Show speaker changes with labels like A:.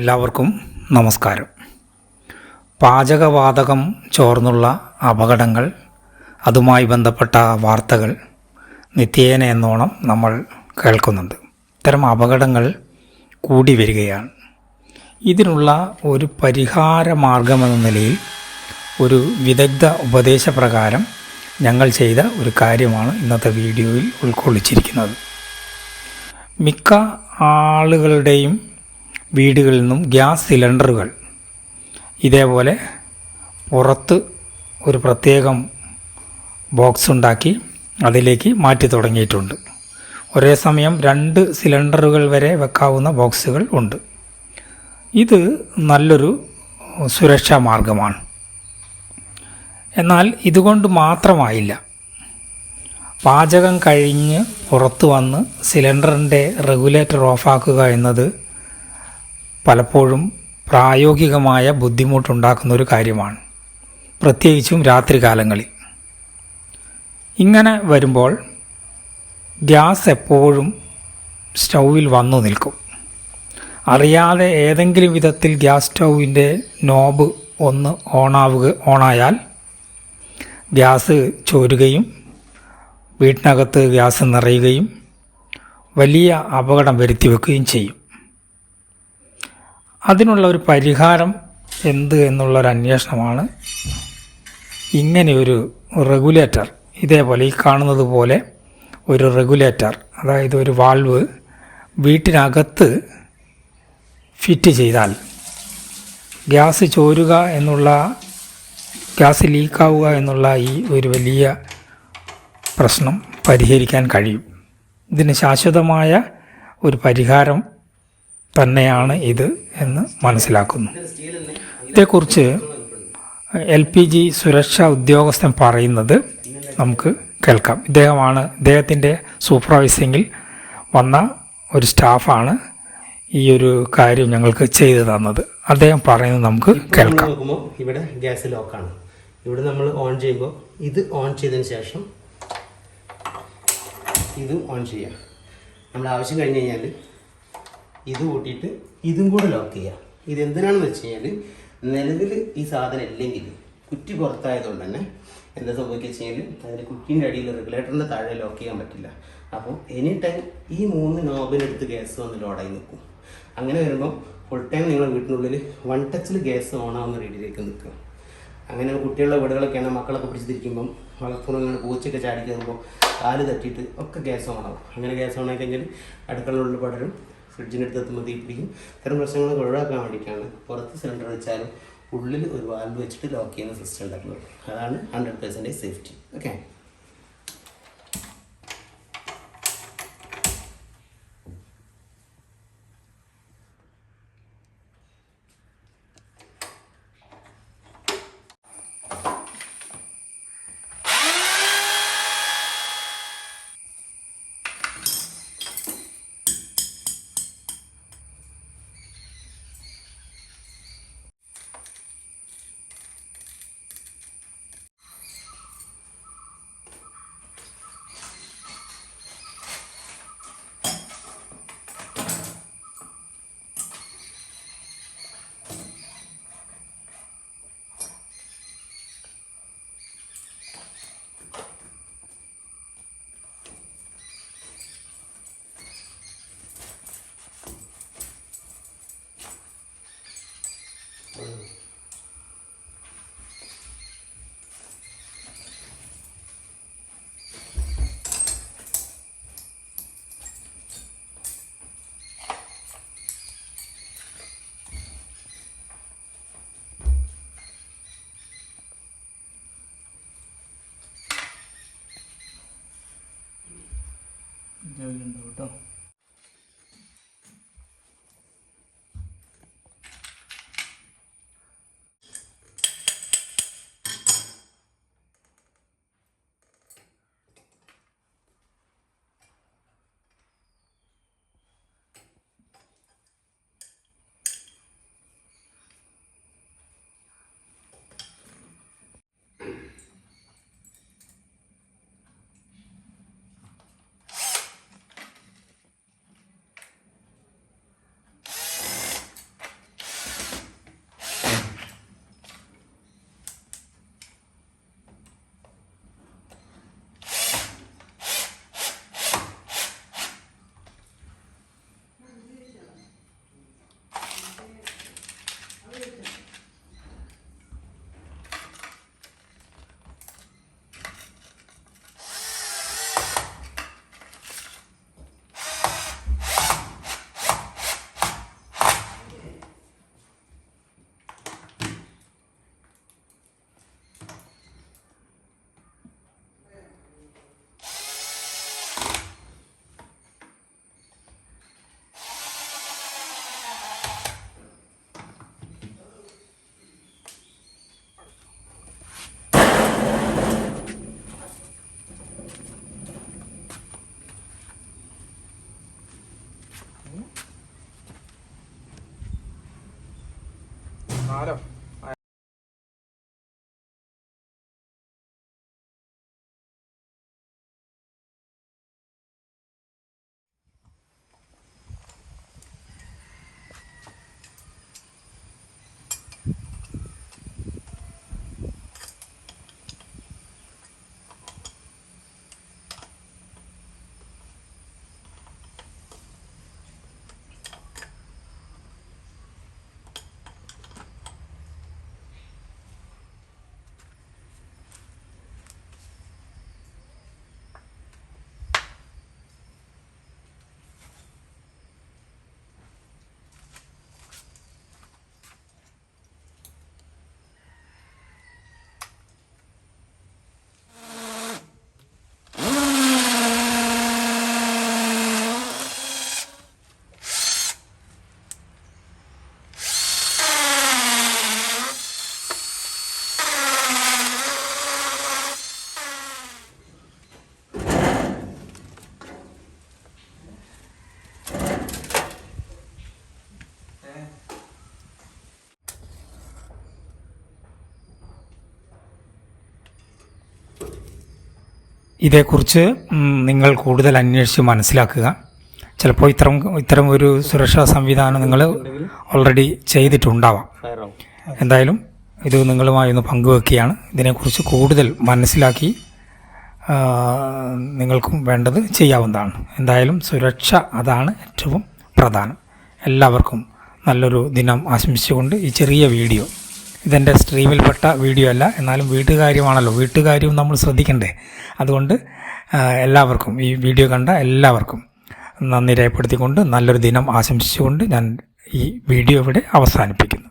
A: എല്ലാവർക്കും നമസ്കാരം. പാചകവാതകം ചോർന്നുള്ള അപകടങ്ങൾ അതുമായി ബന്ധപ്പെട്ട വാർത്തകൾ നിത്യേന എന്നോണം നമ്മൾ കേൾക്കുന്നുണ്ട്. ഇത്തരം അപകടങ്ങൾ കൂടി വരികയാണ്. ഇതിനുള്ള ഒരു പരിഹാര മാർഗമെന്ന നിലയിൽ ഒരു വിദഗ്ധ ഉപദേശപ്രകാരം ഞങ്ങൾ ചെയ്ത ഒരു കാര്യമാണ് ഇന്നത്തെ വീഡിയോയിൽ ഉൾക്കൊള്ളിച്ചിരിക്കുന്നത്. മിക്ക ആളുകളുടെയും വീടുകളിൽ നിന്നും ഗ്യാസ് സിലിണ്ടറുകൾ. ഇതേപോലെ പുറത്ത് ഒരു പ്രത്യേകം ബോക്സ് ഉണ്ടാക്കി അതിലേക്ക് മാറ്റി തുടങ്ങിയിട്ടുണ്ട്. ഒരേ സമയം രണ്ട് സിലിണ്ടറുകൾ വരെ വെക്കാവുന്ന ബോക്സുകൾ ഉണ്ട്. ഇത് നല്ലൊരു സുരക്ഷാ മാർഗമാണ്. എന്നാൽ ഇതുകൊണ്ട് മാത്രമായില്ല. പാചകം കഴിഞ്ഞ് പുറത്തു വന്ന് സിലിണ്ടറിന്റെ റെഗുലേറ്റർ ഓഫാക്കുക എന്നത് പലപ്പോഴും പ്രായോഗികമായ ബുദ്ധിമുട്ടുണ്ടാക്കുന്ന ഒരു കാര്യമാണ്. പ്രത്യേകിച്ചും രാത്രികാലങ്ങളിൽ. ഇങ്ങനെ വരുമ്പോൾ ഗ്യാസ് എപ്പോഴും സ്റ്റൗവിൽ വന്നു നിൽക്കും. അറിയാതെ ഏതെങ്കിലും വിധത്തിൽ ഗ്യാസ് സ്റ്റൗവിന്റെ നോബ് ഒന്ന് ഓണാവുക ഓണായാൽ ഗ്യാസ് ചോരുകയും വീട്ടിനകത്ത് ഗ്യാസ് നിറയുകയും വലിയ അപകടം വരുത്തി വെക്കുകയും ചെയ്യും. അതിനുള്ള ഒരു പരിഹാരം എന്ത് എന്നുള്ളൊരു അന്വേഷണമാണ്. ഇങ്ങനെയൊരു റെഗുലേറ്റർ ഇതേപോലെ ഈ കാണുന്നത് പോലെ ഒരു റെഗുലേറ്റർ അതായത് ഒരു വാൾവ് വീട്ടിനകത്ത് ഫിറ്റ് ചെയ്താൽ ഗ്യാസ് ചോരുക എന്നുള്ള ഗ്യാസ് ലീക്കാവുക എന്നുള്ള ഈ ഒരു വലിയ പ്രശ്നം പരിഹരിക്കാൻ കഴിയും. ഇതിന് ശാശ്വതമായ ഒരു പരിഹാരം തന്നെയാണ് ഇത് എന്ന് മനസ്സിലാക്കുന്നു. ഇതേക്കുറിച്ച് എൽ പി ജി സുരക്ഷാ ഉദ്യോഗസ്ഥൻ പറയുന്നത് നമുക്ക് കേൾക്കാം. ഇദ്ദേഹമാണ് ഇദ്ദേഹത്തിന്റെ സൂപ്പർവൈസിങ്ങിൽ വന്ന ഒരു സ്റ്റാഫാണ് ഈ ഒരു കാര്യം ഞങ്ങൾക്ക് ചെയ്തു തന്നത്. അദ്ദേഹം പറയുന്നത് നമുക്ക് കേൾക്കാം.
B: നോക്കുമ്പോൾ ഇവിടെ ഗ്യാസ് ലോക്കാണ്. ഇവിടെ നമ്മൾ ഓൺ ചെയ്യുമ്പോൾ ഇത് ഓൺ ചെയ്തതിന് ശേഷം ഇതും ഓൺ ചെയ്യാം. നമ്മൾ ആവശ്യം കഴിഞ്ഞ് കഴിഞ്ഞാൽ ഇത് കൂട്ടിയിട്ട് ഇതും കൂടെ ലോക്ക് ചെയ്യുക ഇത് എന്തിനാണെന്ന് വെച്ച് കഴിഞ്ഞാൽ നിലവിൽ ഈ സാധനം ഇല്ലെങ്കിൽ കുറ്റി പുറത്തായതുകൊണ്ട് തന്നെ എന്താ സംഭവിക്കുക വെച്ച് കഴിഞ്ഞാൽ അതിന്റെ കുറ്റീന്റെ അടിയിൽ റെഗുലേറ്ററിന്റെ താഴെ ലോക്ക് ചെയ്യാൻ പറ്റില്ല. അപ്പോൾ എനി ടൈം ഈ മൂന്ന് നോബിനെടുത്ത് ഗ്യാസ് വന്ന് ലോഡായി നിൽക്കും. അങ്ങനെ വരുമ്പോൾ ഫുൾ ടൈം നിങ്ങൾ വീട്ടിനുള്ളിൽ വൺ ടച്ചിൽ ഗ്യാസ് ഓൺ ആവുന്ന രീതിയിലേക്ക് നിൽക്കുക അങ്ങനെ കുട്ടികളുടെ വീടുകളൊക്കെയാണ് മക്കളൊക്കെ പിടിച്ചിരിക്കുമ്പം വളർത്തുന്ന പൂച്ചയൊക്കെ ചാടിക്കുമ്പോൾ കാൽ തട്ടിയിട്ട് ഒക്കെ ഗ്യാസ് ഓൺ ആവും. അങ്ങനെ ഗ്യാസ് ഓണായി കഴിഞ്ഞാൽ അടുക്കളയിലുള്ള പടരും. ഫ്രിഡ്ജിനടുത്ത് എത്തുമ്പോൾ തീ പിടിക്കും ഇത്തരം പ്രശ്നങ്ങളൊക്കെ ഒഴിവാക്കാൻ വേണ്ടിയിട്ടാണ് പുറത്ത് സിലിണ്ടർ വെച്ചാലും ഉള്ളിൽ ഒരു വാൽവ് വെച്ചിട്ട് ലോക്ക് ചെയ്യുന്ന സിസ്റ്റം ഉണ്ടാക്കുന്നത്. അതാണ് ഹൺഡ്രഡ് പെർസെന്റേജ് സേഫ്റ്റി ഓക്കെ
A: ചോദിക്കുന്നുണ്ട് കേട്ടോ. Claro. ഇതേക്കുറിച്ച് നിങ്ങൾ കൂടുതൽ അന്വേഷിച്ച് മനസ്സിലാക്കുക. ചിലപ്പോൾ ഇത്തരം ഇത്തരം ഒരു സുരക്ഷാ സംവിധാനം നിങ്ങൾ ഓൾറെഡി ചെയ്തിട്ടുണ്ടാവാം. എന്തായാലും ഇത് നിങ്ങളുമായി ഒന്ന് പങ്കുവെക്കുകയാണ്. ഇതിനെക്കുറിച്ച് കൂടുതൽ മനസ്സിലാക്കി നിങ്ങൾക്കും വേണ്ടത് ചെയ്യാവുന്നതാണ്. എന്തായാലും സുരക്ഷ അതാണ് ഏറ്റവും പ്രധാനം. എല്ലാവർക്കും നല്ലൊരു ദിനം ആശംസിച്ചുകൊണ്ട് ഈ ചെറിയ വീഡിയോ ഇതെന്റെ സ്ട്രീമിൽപ്പെട്ട വീഡിയോ അല്ല. എന്നാലും വീട്ടുകാര്യമാണല്ലോ. വീട്ടുകാര്യവും നമ്മൾ ശ്രദ്ധിക്കണ്ടേ. അതുകൊണ്ട് എല്ലാവർക്കും ഈ വീഡിയോ കണ്ട എല്ലാവർക്കും നന്ദി രേഖപ്പെടുത്തിക്കൊണ്ട് നല്ലൊരു ദിനം ആശംസിച്ചുകൊണ്ട് ഞാൻ ഈ വീഡിയോ ഇവിടെ അവസാനിപ്പിക്കുന്നു.